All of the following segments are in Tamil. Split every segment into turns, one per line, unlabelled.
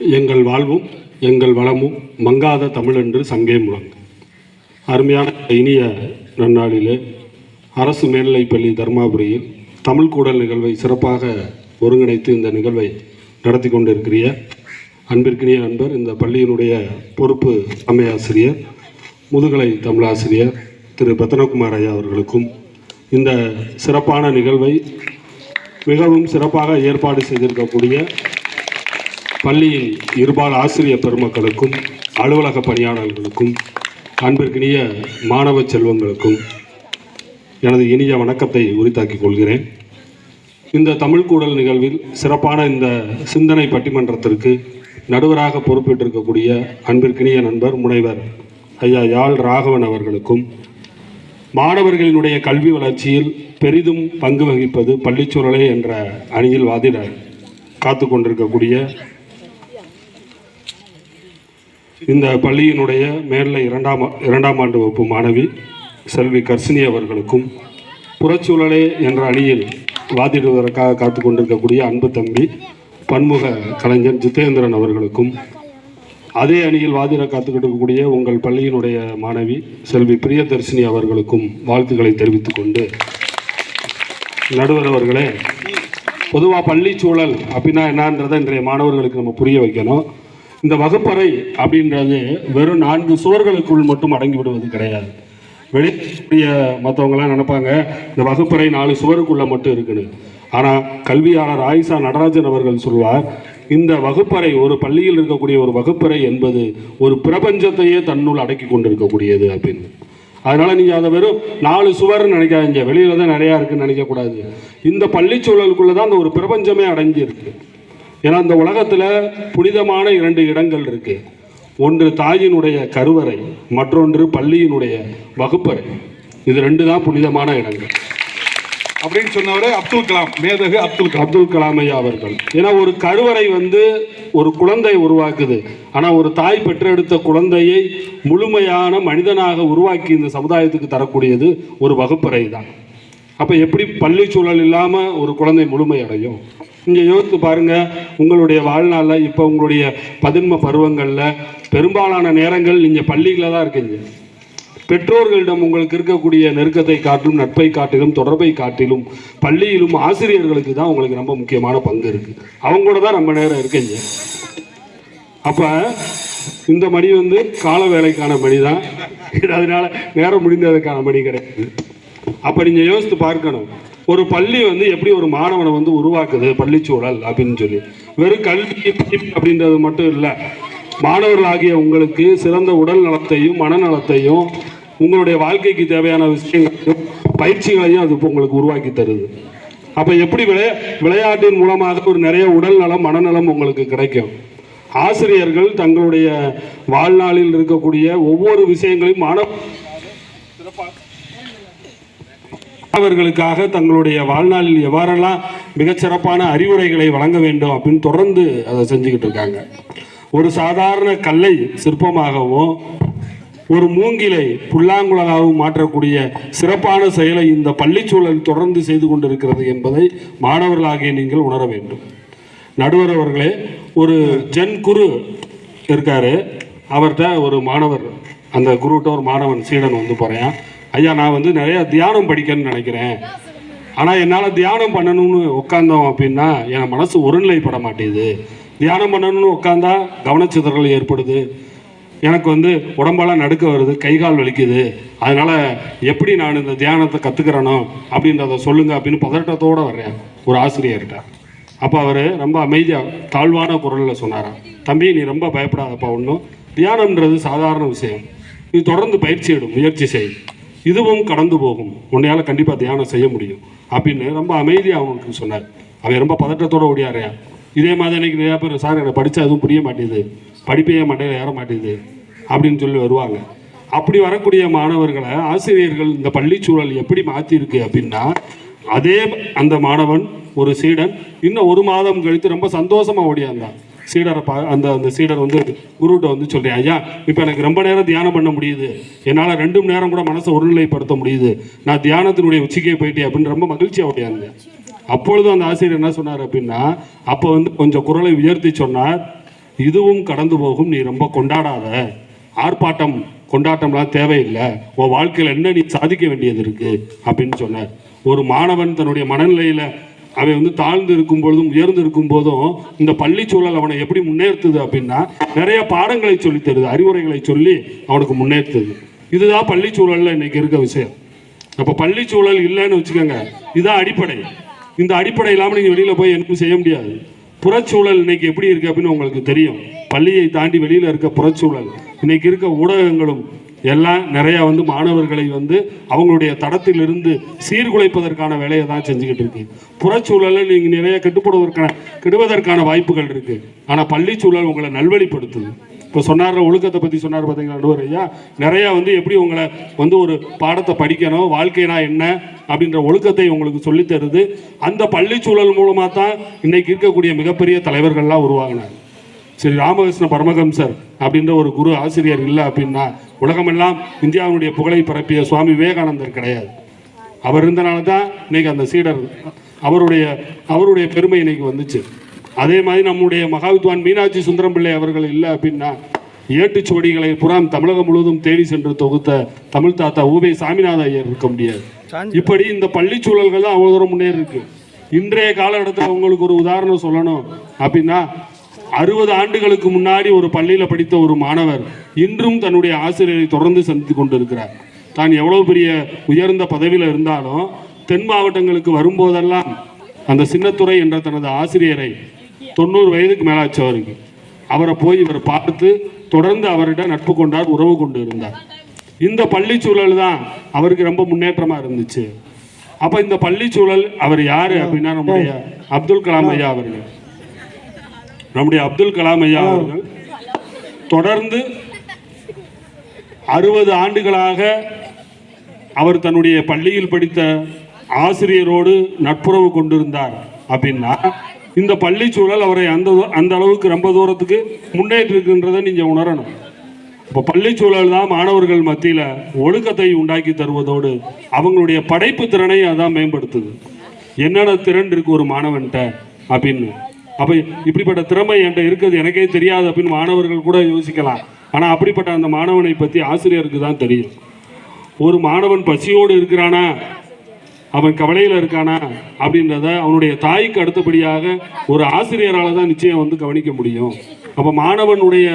எங்கள் வாழ்வும் எங்கள் வளமும் மங்காத தமிழென்று சங்கே முழங்கு. அருமையான இனிய நன்னாளிலே அரசு மேல்நிலைப்பள்ளி தருமாபுரியில் தமிழ் கூடல் நிகழ்வை சிறப்பாக ஒருங்கிணைத்து இந்த நிகழ்வை நடத்தி கொண்டிருக்கிற அன்பிற்கினிய நண்பர் இந்த பள்ளியினுடைய பொறுப்பு அமையாசிரியர் முதுகலை தமிழாசிரியர் திரு. பத்னகுமார் ஐயா அவர்களுக்கும் இந்த சிறப்பான நிகழ்வை மிகவும் சிறப்பாக ஏற்பாடு செய்திருக்கக்கூடிய பள்ளியின் இருபால் ஆசிரியர் பெருமக்களுக்கும் அலுவலக பணியாளர்களுக்கும் அன்பிற்கினிய மாணவ செல்வங்களுக்கும் எனது இனிய வணக்கத்தை உரித்தாக்கிக் கொள்கிறேன். இந்த தமிழ் கூடல் நிகழ்வில் சிறப்பான இந்த சிந்தனை பட்டிமன்றத்திற்கு நடுவராக பொறுப்பேற்றிருக்கக்கூடிய அன்பிற்கினிய நண்பர் முனைவர் ஐயா யாழ் ராகவன் அவர்களுக்கும் மாணவர்களினுடைய கல்வி வளர்ச்சியில் பெரிதும் பங்கு வகிப்பது பள்ளிச்சூழலே என்ற அணியில் வாதிட காத்து கொண்டிருக்கக்கூடிய இந்த பள்ளியினுடைய மேல்நிலை இரண்டாம் இரண்டாம் ஆண்டு வகுப்பு மாணவி செல்வி கர்சினி அவர்களுக்கும் புறச்சூழலே என்ற அணியில் வாதிடுவதற்காக காத்து கொண்டிருக்கக்கூடிய அன்பு தம்பி பன்முக கலைஞர் ஜித்தேந்திரன் அவர்களுக்கும் அதே அணியில் வாதிட காத்துக்கிட்டு இருக்கக்கூடிய உங்கள் பள்ளியினுடைய மாணவி செல்வி பிரியதர்ஷினி அவர்களுக்கும் வாழ்த்துக்களை தெரிவித்துக் கொண்டு நடுவர் அவர்களே பொதுவாக பள்ளி சூழல் அப்படின்னா என்னன்றதை இன்றைய மாணவர்களுக்கு நம்ம புரிய வைக்கணும். இந்த வகுப்பறை அப்படின்றது வெறும் நான்கு சுவர்களுக்குள் மட்டும் அடங்கி விடுவது கிடையாது. வெளிய மற்றவங்களாம் நினைப்பாங்க இந்த வகுப்பறை நாலு சுவருக்குள்ளே மட்டும் இருக்குன்னு. ஆனால் கல்வியாளர் ஆயிஷா நடராஜன் அவர்கள் சொல்வார் இந்த வகுப்பறை ஒரு பள்ளியில் இருக்கக்கூடிய ஒரு வகுப்பறை என்பது ஒரு பிரபஞ்சத்தையே தன்னுள் அடக்கி கொண்டிருக்கக்கூடியது அப்படின்னு. அதனால் நீங்கள் அதை வெறும் நாலு சுவர்னு நினைக்காதீங்க. வெளியில் தான் நிறையா இருக்குன்னு நினைக்கக்கூடாது. இந்த பள்ளி சூழலுக்குள்ளே தான் அந்த ஒரு பிரபஞ்சமே அடங்கி ஏன்னா இந்த உலகத்துல புனிதமான இரண்டு இடங்கள் இருக்கு. ஒன்று தாயினுடைய கருவறை மற்றொன்று பள்ளியினுடைய வகுப்பறை. இது ரெண்டு தான் புனிதமான இடங்கள்.
அப்படின்னு சொன்னவரே அப்துல் கலாம் மேதகு அப்துல்
அப்துல் கலாம் ஐயா அவர்கள். ஏன்னா ஒரு கருவறை வந்து ஒரு குழந்தை உருவாக்குது. ஆனால் ஒரு தாய் பெற்றெடுத்த குழந்தையை முழுமையான மனிதனாக உருவாக்கி இந்த சமுதாயத்துக்கு தரக்கூடியது ஒரு வகுப்பறை தான். அப்போ எப்படி பள்ளி சூழல் இல்லாமல் ஒரு குழந்தை முழுமை அடையும் இங்கே யோசித்து பாருங்கள் உங்களுடைய வாழ்நாளில் இப்போ உங்களுடைய பதின்ம பருவங்களில் பெரும்பாலான நேரங்கள் நீங்கள் பள்ளிகளில் தான் இருக்கீங்க. பெற்றோர்களிடம் உங்களுக்கு இருக்கக்கூடிய நெருக்கத்தை காட்டிலும் நட்பை காட்டிலும் தொடர்பை காட்டிலும் பள்ளியிலும் ஆசிரியர்களுக்கு தான் உங்களுக்கு ரொம்ப முக்கியமான பங்கு இருக்குது அவங்க கூட தான் ரொம்ப நேரம் இருக்கீங்க. அப்போ இந்த மணி வந்து கால வேலைக்கான மணி தான். இது நேரம் முடிந்ததுக்கான மணி கிடையாது. அப்போ நீங்கள் யோசித்து பார்க்கணும். ஒரு பள்ளி வந்து எப்படி ஒரு மாணவனை வந்து உருவாக்குது பள்ளிச்சூழல் அப்படின்னு சொல்லி. வெறும் கல்வி அப்படின்றது மட்டும் இல்லை. மாணவர்களாகிய உங்களுக்கு சிறந்த உடல் நலத்தையும் மனநலத்தையும் உங்களுடைய வாழ்க்கைக்கு தேவையான விஷயங்களையும் பயிற்சிகளையும் அது இப்போ உங்களுக்கு உருவாக்கி தருது. அப்போ எப்படி விளையா விளையாட்டின் மூலமாக ஒரு நிறைய உடல் நலம் மனநலம் உங்களுக்கு கிடைக்கும்? ஆசிரியர்கள் தங்களுடைய வாழ்நாளில் இருக்கக்கூடிய ஒவ்வொரு விஷயங்களையும் மாணவ சிறப்பாக மாணவர்களுக்காக தங்களுடைய வாழ்நாளில் எவ்வாறெல்லாம் மிகச்சிறப்பான அறிவுரைகளை வழங்க வேண்டும் அப்படின்னு தொடர்ந்து அதை செஞ்சுக்கிட்டு இருக்காங்க. ஒரு சாதாரண கல்லை சிற்பமாகவும் ஒரு மூங்கிலை புல்லாங்குழலாகவும் மாற்றக்கூடிய சிறப்பான செயலை இந்த பள்ளிச்சூழல் தொடர்ந்து செய்து கொண்டிருக்கிறது என்பதை மாணவர்களாகிய நீங்கள் உணர வேண்டும். நடுவர் அவர்களே ஒரு ஜென் குரு இருக்காரு. அவர்கிட்ட ஒரு மாணவர் அந்த குருட்ட ஒரு மாணவன் சீடன் வந்து போகிறேன் ஐயா நான் வந்து நிறைய தியானம் படிக்கணும்னு நினைக்கிறேன். ஆனால் என்னால் தியானம் பண்ணணும்னு உட்காந்தோம் அப்படின்னா என் மனசு ஒருநிலைப்பட மாட்டேங்குது. தியானம் பண்ணணும்னு உட்காந்தா கவனச்சிதறல் ஏற்படுது. எனக்கு வந்து உடம்பெல்லாம் நடுக்க வருது கை கால் வலிக்குது. அதனால் எப்படி நான் இந்த தியானத்தை கற்றுக்கிறனோ அப்படின்றத சொல்லுங்க அப்படின்னு பதட்டத்தோடு வர்றேன் ஒரு ஆசிரியர்கிட்ட. அப்போ அவர் ரொம்ப அமைதியாக தாழ்வான குரலில் சொன்னாராம் தம்பி நீ ரொம்ப பயப்படாதப்பா ஒன்றும் தியானம்ன்றது சாதாரண விஷயம். நீ தொடர்ந்து பயிற்சி எடு முயற்சி செய். இதுவும் கடந்து போகும். உன்னையால் கண்டிப்பாக தியானம் செய்ய முடியும். அப்படின்னு ரொம்ப அமைதியாக அவனுக்கு சொன்னார். அவன் ரொம்ப பதட்டத்தோடு ஓடியாரையா. இதே மாதிரி அன்றைக்கி நிறையா பேர் சார் எனக்கு படித்தா எதுவும் புரிய மாட்டேங்குது. படிப்பே மண்டையில் ஏற மாட்டேங்குது. அப்படின்னு சொல்லி வருவாங்க. அப்படி வரக்கூடிய மாணவர்களை ஆசிரியர்கள் இந்த பள்ளி சூழல் எப்படி மாற்றிருக்கு அப்படின்னா அதே அந்த மாணவன் ஒரு சீடன் இன்னும் ஒரு மாதம் கழித்து ரொம்ப சந்தோஷமாக ஓடியாந்தான். சீடரை பா அந்த அந்த சீடர் வந்து குருகிட்ட வந்து சொல்கிறேன் ஐயா இப்போ எனக்கு ரொம்ப நேரம் தியானம் பண்ண முடியுது. என்னால் ரெண்டு மணி நேரம் கூட மனசை ஒருநிலைப்படுத்த முடியுது. நான் தியானத்தினுடைய உச்சிக்கே போயிட்டேன் அப்படின்னு ரொம்ப மகிழ்ச்சியாக ஓடியாந்தேன் அப்பொழுது அந்த ஆசிரியர் என்ன சொன்னார் அப்படின்னா அப்போ வந்து கொஞ்சம் குரலை உயர்த்தி சொன்னார் இதுவும் கடந்து போகும் நீ ரொம்ப கொண்டாடாத. ஆர்ப்பாட்டம் கொண்டாட்டம்லாம் தேவையில்லை. உன் வாழ்க்கையில் என்ன நீ சாதிக்க வேண்டியது இருக்குது அப்படின்னு சொன்னார். ஒரு மாணவன் தன்னுடைய மனநிலையில் அவன் வந்து தாழ்ந்து இருக்கும் பொழுதும் உயர்ந்து இருக்கும் போதும் இந்த பள்ளி சூழல் அவனை எப்படி முன்னேற்றுது அப்படின்னா நிறைய பாடங்களை சொல்லித் தருது அறிவுரைகளை சொல்லி அவனுக்கு முன்னேற்றுது. இதுதான் பள்ளி சூழலில் இன்னைக்கு இருக்க விஷயம். அப்போ பள்ளி சூழல் இல்லைன்னு வச்சுக்கோங்க இதுதான் அடிப்படை. இந்த அடிப்படை இல்லாமல் நீங்கள் வெளியில் போய் எனக்கும் செய்ய முடியாது. புறச்சூழல் இன்னைக்கு எப்படி இருக்கு அப்படின்னு உங்களுக்கு தெரியும். பள்ளியை தாண்டி வெளியில் இருக்க புறச்சூழல் இன்னைக்கு இருக்க ஊடகங்களும் எல்லாம் நிறையா வந்து மாணவர்களை வந்து அவங்களுடைய தடத்திலிருந்து சீர்குலைப்பதற்கான வேலையை தான் செஞ்சுக்கிட்டு இருக்கு. புறச்சூழலில் நீங்கள் நிறைய கெட்டுப்படுவதற்கான கெடுவதற்கான வாய்ப்புகள் இருக்குது ஆனால் பள்ளிச்சூழல் உங்களை நல்வழிப்படுத்துது. இப்போ சொன்னார் ஒழுக்கத்தை பற்றி சொன்னார் பார்த்தீங்களா நடுவர் ஐயா? நிறையா வந்து எப்படி உங்களை வந்து ஒரு பாடத்தை படிக்கணும் வாழ்க்கைனா என்ன அப்படின்ற ஒழுக்கத்தை உங்களுக்கு சொல்லித் தருது. அந்த பள்ளிச்சூழல் மூலமாக தான் இன்னைக்கு இருக்கக்கூடிய மிகப்பெரிய தலைவர்கள்லாம் உருவாகினார் ஸ்ரீ ராமகிருஷ்ண பரமகம்சர் அப்படின்ற ஒரு குரு ஆசிரியர் இல்லை அப்படின்னா உலகமெல்லாம் இந்தியாவுடைய புகழை பரப்பிய சுவாமி விவேகானந்தர் கிடையாது. அவர் இருந்தனால தான் இன்னைக்கு அந்த சீடர் அவருடைய அவருடைய பெருமை இன்னைக்கு வந்துச்சு. அதே மாதிரி நம்முடைய மகாவித்வான் மீனாட்சி சுந்தரம் பிள்ளை அவர்கள் இல்லை அப்படின்னா ஏட்டுச்சுவடிகளை புறாம் தமிழகம் முழுவதும் தேடி சென்று தொகுத்த தமிழ் தாத்தா ஊவே சாமிநாத ஐயர் இருக்க முடியாது. இப்படி இந்த பள்ளி சூழல்கள் தான் அவ்வளோ தூரம் முன்னேறி இருக்கு. இன்றைய காலகட்டத்தில் உங்களுக்கு ஒரு உதாரணம் சொல்லணும் அப்படின்னா அறுபது ஆண்டுகளுக்கு முன்னாடி ஒரு பள்ளியில் படித்த ஒரு மாணவர் இன்றும் தன்னுடைய ஆசிரியரை தொடர்ந்து சந்தித்து கொண்டிருக்கிறார். தான் எவ்வளவு பெரிய உயர்ந்த பதவியில் இருந்தாலும் தென் மாவட்டங்களுக்கு வரும்போதெல்லாம் அந்த சின்னத்துறை என்ற தனது ஆசிரியரை தொண்ணூறு வயதுக்கு மேலாச்சு அவருக்கு அவரை போய் இவர் பார்த்து தொடர்ந்து அவரிடம் நட்பு கொண்டார் உறவு கொண்டு இருந்தார். இந்த பள்ளி சூழல் தான் அவருக்கு ரொம்ப முன்னேற்றமா இருந்துச்சு. அப்ப இந்த பள்ளி சூழல் அவர் யாரு அப்படின்னா நம்முடைய அப்துல் கலாம் ஐயா அவர்கள். நம்முடைய அப்துல் கலாம் ஐயா அவர்கள் தொடர்ந்து அறுபது ஆண்டுகளாக அவர் தன்னுடைய பள்ளியில் படித்த ஆசிரியரோடு நட்புறவு கொண்டிருந்தார் அப்படின்னா இந்த பள்ளி சூழல் அவரை அந்த அந்த அளவுக்கு ரொம்ப தூரத்துக்கு முன்னேற்றிருக்கின்றதை நீங்கள் உணரணும். இப்போ பள்ளி சூழல் தான் மாணவர்கள் மத்தியில் ஒழுக்கத்தை உண்டாக்கி தருவதோடு அவங்களுடைய படைப்பு திறனை அதான் மேம்படுத்துது. என்னென்ன திறன் இருக்கு ஒரு மாணவன்கிட்ட அப்படின்னு. அப்போ இப்படிப்பட்ட திறமை என்கிட்ட இருக்குது எனக்கே தெரியாது. அப்படின்னு மாணவர்கள் கூட யோசிக்கலாம். ஆனால் அப்படிப்பட்ட அந்த மாணவனை பற்றி ஆசிரியருக்கு தான் தெரியும். ஒரு மாணவன் பசியோடு இருக்கிறானா? அவன் கவலையில் இருக்கானா? அப்படின்றத அவனுடைய தாய்க்கு அடுத்தபடியாக ஒரு ஆசிரியரால் தான் நிச்சயம் வந்து கவனிக்க முடியும். அப்போ மாணவனுடைய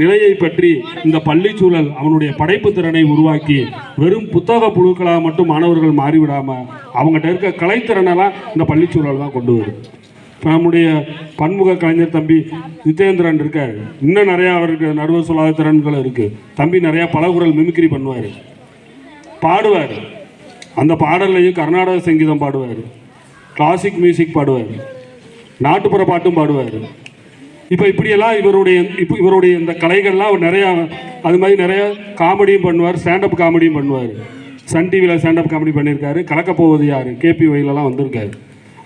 நிலையை பற்றி இந்த பள்ளி சூழல் அவனுடைய படைப்பு திறனை உருவாக்கி வெறும் புத்தக புழுக்களாக மட்டும் மாணவர்கள் மாறிவிடாமல் அவங்ககிட்ட இருக்க கலைத்திறனெல்லாம் இந்த பள்ளி சூழல் தான் கொண்டு வரும். நம்முடைய பன்முக கலைஞர் தம்பி ஜிதேந்திரன் இருக்கார். இன்னும் நிறையா அவருக்கு நடுவர் சொல்லாத திறன்கள் இருக்குது தம்பி நிறையா பலகுரல் மிமிக்ரி பண்ணுவார். பாடுவார். அந்த பாடல்லையும் கர்நாடக சங்கீதம் பாடுவார். கிளாசிக் மியூசிக் பாடுவார். நாட்டுப்புற பாட்டும் பாடுவார். இப்போ இப்படியெல்லாம் இவருடைய இப்போ இவருடைய இந்த கலைகள்லாம் அவர் நிறையா அது மாதிரி நிறையா காமெடியும் பண்ணுவார் ஸ்டாண்டப் காமெடியும் பண்ணுவார். சன் டிவியில் ஸ்டாண்டப் காமெடி பண்ணியிருக்காரு. கலக்கப்போவது யார்? கேபி ஒயிலெல்லாம் வந்திருக்காரு.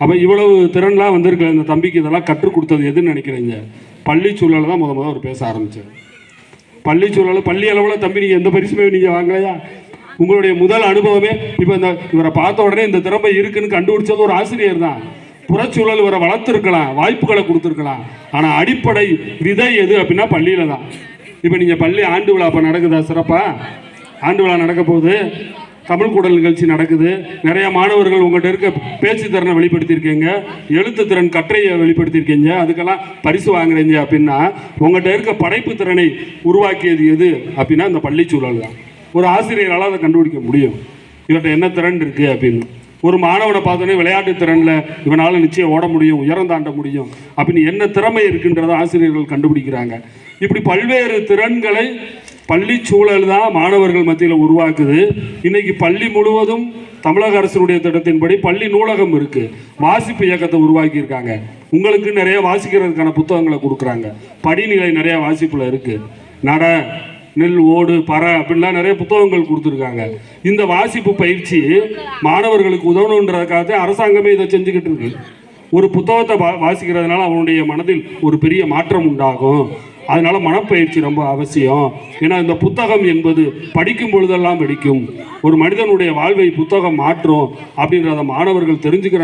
அப்போ இவ்வளவு திறன்லாம் வந்திருக்கு இந்த தம்பிக்கு இதெல்லாம் கற்றுக் கொடுத்தது எதுன்னு நினைக்கிறீங்க? பள்ளி சூழலை தான் முத முத அவர் பேச ஆரம்பித்தார் பள்ளி சூழலை பள்ளி அளவில் தம்பி நீங்கள் எந்த பரிசுமே நீங்கள் வாங்கலையா? உங்களுடைய முதல் அனுபவமே இப்போ இந்த இவரை பார்த்த உடனே இந்த திறமை இருக்குன்னு கண்டுபிடிச்சது ஒரு ஆசிரியர் தான். புறச்சூழல் இவரை வளர்த்துருக்கலாம் வாய்ப்புகளை கொடுத்துருக்கலாம். ஆனால் அடிப்படை விதை எது அப்படின்னா பள்ளியில் தான். இப்போ நீங்கள் பள்ளி ஆண்டு விழா இப்போ நடக்குதா சிறப்பாக ஆண்டு விழா நடக்க போகுது. தமிழ் கூடல் நிகழ்ச்சி நடக்குது. நிறைய மாணவர்கள் உங்கள்கிட்ட இருக்க பேச்சு திறனை வெளிப்படுத்தியிருக்கீங்க. எழுத்து திறன் கற்றையை வெளிப்படுத்தியிருக்கீங்க. அதுக்கெல்லாம் பரிசு வாங்குறீங்க அப்படின்னா உங்கள்கிட்ட இருக்க படைப்பு திறனை உருவாக்கியது எது அப்படின்னா இந்த பள்ளி சூழல் தான். ஒரு ஆசிரியரால் அதை கண்டுபிடிக்க முடியும். இவர்கிட்ட என்ன திறன் இருக்குது அப்படின்னு. ஒரு மாணவனை பார்த்தோன்னே விளையாட்டு திறனில் இவனால் நிச்சயம் ஓட முடியும் உயரம் தாண்ட முடியும். அப்படின்னு என்ன திறமை இருக்குன்றதை ஆசிரியர்கள் கண்டுபிடிக்கிறாங்க. இப்படி பல்வேறு திறன்களை பள்ளி சூழல் தான் மாணவர்கள் மத்தியில் உருவாக்குது. இன்றைக்கி பள்ளி முழுவதும் தமிழக அரசினுடைய திட்டத்தின்படி பள்ளி நூலகம் இருக்குது வாசிப்பு இயக்கத்தை உருவாக்கியிருக்காங்க. உங்களுக்கு நிறைய வாசிக்கிறதுக்கான புத்தகங்களை கொடுக்குறாங்க. படிநிலை நிறையா வாசிப்பில் இருக்குது நட நெல் ஓடு பற அப்படின்லாம் நிறைய புத்தகங்கள் கொடுத்துருக்காங்க. இந்த வாசிப்பு பயிற்சி மாணவர்களுக்கு உதவணுன்றதுக்காக அரசாங்கமே இதை செஞ்சுக்கிட்டு இருக்கு. ஒரு புத்தகத்தை வா வாசிக்கிறதுனால அவனுடைய மனதில் ஒரு பெரிய மாற்றம் உண்டாகும். அதனால் மனப்பயிற்சி ரொம்ப அவசியம். ஏன்னா இந்த புத்தகம் என்பது படிக்கும் பொழுதெல்லாம் வெடிக்கும். ஒரு மனிதனுடைய வாழ்வை புத்தகம் மாற்றும் அப்படின்றத மாணவர்கள் தெரிஞ்சுக்கிற